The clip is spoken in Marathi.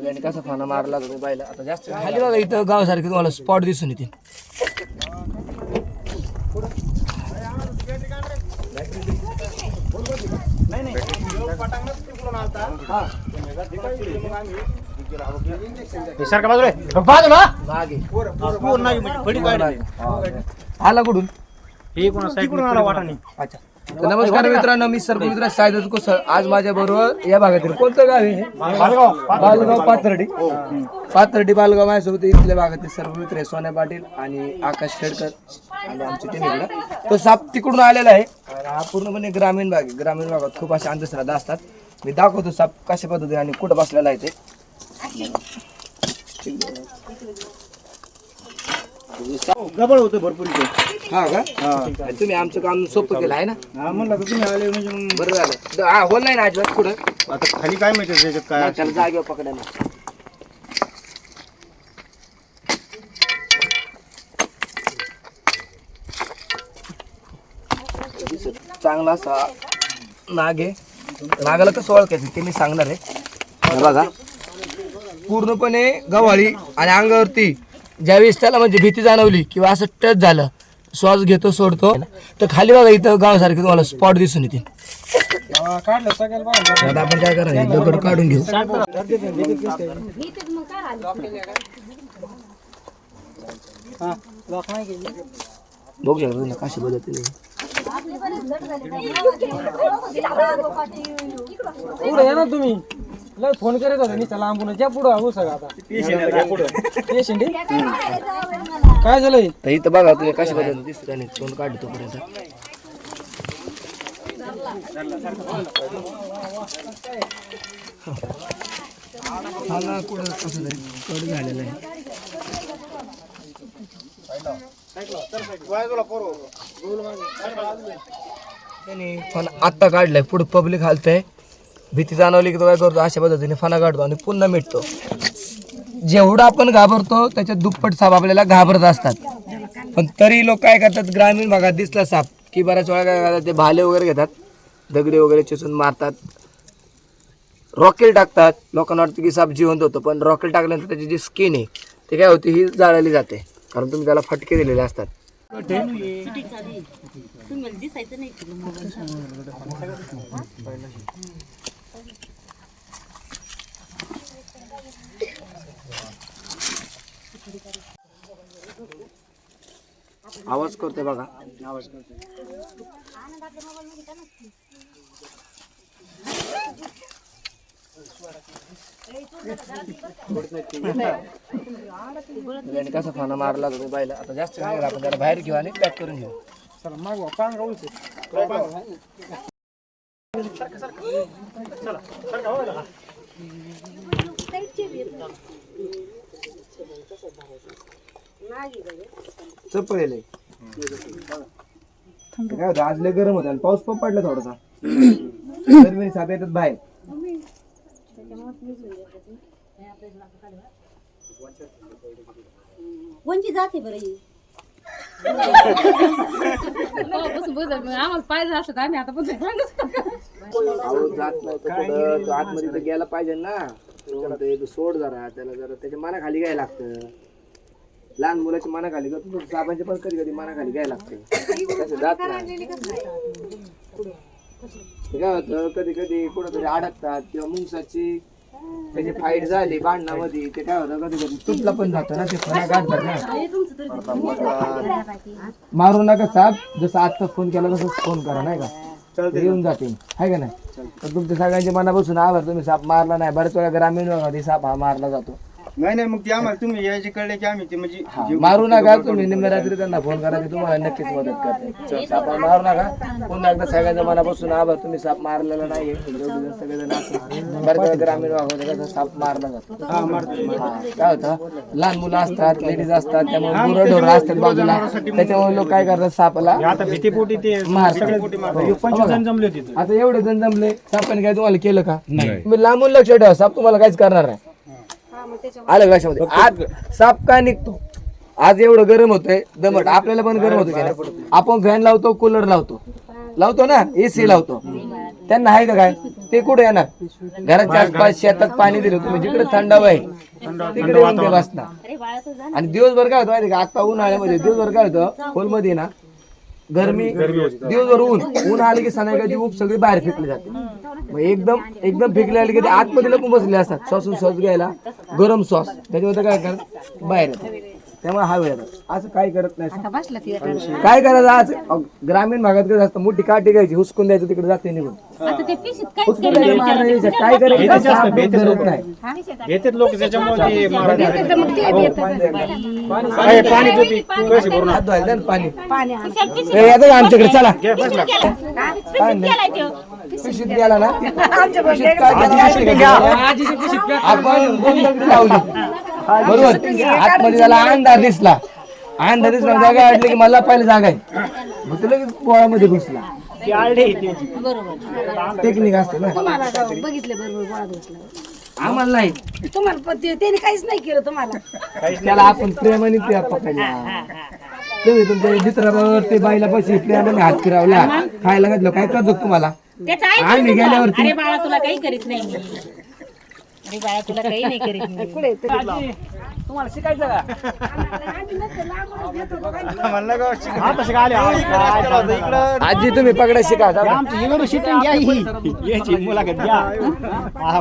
आणि कसा फाना मारला तुम्ही बायला आता जास्त खाली बघा इथं गावासारखे तुम्हाला स्पॉट दिसून येतील. सारखा बाजूला? बाजूला मागे पूर्ण आला कुठून हे कोणा तिकडून आला वाटाने अच्छा. तर नमस्कार मित्रांनो मी सर्वमित्र सायदत कोसळ. आज माझ्या बरोबर या भागातील कोणतं गाव आहे हे? बालगाव पाथर्डी. पाथर्डी बालगाव माझ्यासोबत इथल्या भागातील सर्व मित्र आहे सोन्या पाटील आणि आकाश खेडकर. आणि आमची टीम इकडं. तो साप तिकडून आलेला आहे. हा पूर्णपणे ग्रामीण भाग आहे. ग्रामीण भागात खूप अशा अंधश्रद्धा असतात. मी दाखवतो साप कशा पद्धतीने आणि कुठं बसलेला आहे ते. गबळ होतं भरपूर इथे. हा का? आणि तुम्ही आमचं काम सोपं केलं आहे ना? हा म्हणलं तुम्ही आले म्हणजे मग बरं झालं. हा होल नाही ना अजिबात कुठं? आता खाली काय माहिती त्याच्यात काय नाही, त्याला जागेवर पकडायला. चांगला असा नाग आहे. नागाला कसं ओळखायचं ते मी सांगणार आहे. हे बघा. पूर्णपणे गव्हाळी आणि अंगावरती ज्यावेळेस त्याला म्हणजे भीती जाणवली किंवा असं टच झालं श्वास घेतो सोडतो तर खाली बघा इथं गावासारखे तुम्हाला स्पॉट दिसून येतील आता आपण काय करायचं? हे दगड काढून घेऊ. बघू शकतो ना कशी बदलते पुढे या ना तुम्ही. लय फोन करत होता मी चला आंबून ज्या पुढं आहो सगळं आता. पेशंट काय झालंय? तर इथं बघा तुम्ही कशी बदलते दिसत नाही तोंड काढतो तोपर्यंत हा ना कुठं कसं तरी कट झालेलं आहे त्याने फणा आत्ता काढलाय पुढे पब्लिक हालतंय. भीती जाणवली की तो काय करतो? अशा पद्धतीने फणा काढतो आणि पुन्हा मिटतो. जेवढं आपण घाबरतो त्याच्या दुप्पट साप आपल्याला घाबरत असतात. पण तरी लोक काय करतात? ग्रामीण भागात दिसला साप की बऱ्याच वेळा काय करतात? ते भाले वगैरे घेतात. दगडे वगैरे चिसून मारतात. रॉकेल टाकतात. लोकांना वाटतं की साप जिवंत होतो पण रॉकेल टाकल्यानंतर त्याची जी स्किन आहे ते काय होते? ही जाळली जाते. कारण तुम्ही त्याला फटके दिलेले असतात. आवाज करतोय बघा. आवाज करतोय कसा फाना मारला तुम्ही बायला आता जास्त नाही आपण त्याला बाहेर घेऊ आणि पॅक करून घेऊ. चला मागवा पांग राहू चपळेले काय होतं आज लय गरम होतं पाऊस पण पडला थोडासा. दरवेळी साप येतात बाहेर. कोणची जाते बरं ही? आम्हाला पाहिजे असलं तर आम्ही आता पण जात नाही आतमध्ये तर गेला पाहिजे ना. त्याला ते सोड जरा त्याला जरा त्याच्या मनाखाली घ्यायला लागतं. लहान मुलाची मनाखाली करतो सापांचे पण कधी कधी मनाखाली घ्यायला लागतं. तसं जात नाही. ते काय होतं कधी कधी कुठं तरी अडकतात किंवा मुंगसाची त्याची फाईट झाली भांडणामध्ये ते काय होतं कधी कधी तुटला पण जातं ना ते फणा काढतात ना. मारू नका साप जसं आत्ता फोन केला तसंच फोन करा नाही का? येऊन जातील. आहे का नाही? तर तुमच्या सगळ्यांच्या मनापासून आभार. तुम्ही साप मारला नाही. बऱ्याच वेळा ग्रामीण भागात साप हा मारला जातो. नाही नाही मग ते आम्हाला तुम्ही यायचे कळले की आम्ही ते म्हणजे हा, मारू नका तुम्ही निम्म्या रात्री त्यांना फोन करा ते तुम्हाला नक्कीच मदत करते साप मारू नका. पुन्हा एकदा सगळ्यांच्या मनापासून आभार. तुम्ही साप मारलेला नाही सगळेजण ग्रामीण भागामध्ये कसं साप मारला जातो? हा, काय होतं? लहान मुलं असतात लेडीज असतात त्यामुळे गुरं ढोरं असतात बाजूला. त्याच्यामुळे लोक काय करतात सापाला? आता भीतीपोटी ते मारतात. पंचवीस जण जमले होते आता एवढे जण जमले सापाने काय तुम्हाला केलं का? तुम्ही लांबून लक्ष ठेवा. साप तुम्हाला काहीच करणार नाही. आलं का लक्षामध्ये आत साप काय निघतो. आज एवढं गरम होतंय दमट. आपल्याला पण गरम होतं की? आपण फॅन लावतो कूलर लावतो. लावतो ना एसी लावतो. त्यांना आहे का काय? ते कुठे येणार? घराच्या आसपास शेतात पाणी दिलं तुम्ही जिकडे थंडावा आहे तिकडे येऊन ते बसणार. आणि दिवसभर काय होतं माहिती का? आता उन्हाळ्यामध्ये दिवसभर काय होतं? खोलमध्ये ना गरमी दिवसभर ऊन. ऊन आले की संध्याकाळची ऊप सगळी बाहेर फेकली जाते. मग एकदम एकदम फेकले आले की ते आतमध्ये लपून बसले असतात. श्वासून श्वास घ्यायला. गरम श्वास. त्याच्यामध्ये काय करत बाहेर त्यामुळे हा वेळ येतात असं काय करत नाही. काय करायचं आज? अहो, ग्रामीण भागात कसं असतं मोठी काठी घ्यायची हुसकून द्यायचं तिकडे जाते निघून. आता ते पिशीत काय हुसकून द्यायचं मारणं यायचं. काय करायचं धरत नाही. येतात लोक त्याच्यामुळे ते मारायला पाणी आहे, पाणी देते पैसे भरून हात धुवायला द्या ना पाणी. ए, येतं का आमच्याकडे? चला. काय गेला ना? केलं? आपण लावली. बरोबर. आतमध्ये त्याला अंधार दिसला. अंधार दिसला जागा वाटली की मला पहिले जागा आहे. मग तुला पोळामध्ये घुसला. टेक्निक असते ना. बघितले बरोबर गोळा घुसला. आम्हाला नाही. तुम्हाला पण ते- त्याने काहीच नाही केलं तुम्हाला. त्याला आपण प्रेमाने त्या पकडला. तुम्ही तुमच्या मित्राबरोबर ते बाईला पैसे प्रेमाने हात फिरवला. खायला घातलं. काय करतो तुम्हाला? आम्ही गेल्यावरती अरे बाळा तुला काही करीत नाही मी. अरे बाळा तुला काही नाही करीत मी तुम्हाला शिकायचं का आले. काय आजी तुम्ही पकडा शिका जाऊ द्या. आमची शिकून घ्या ही. याची मुलाखत घ्या हा.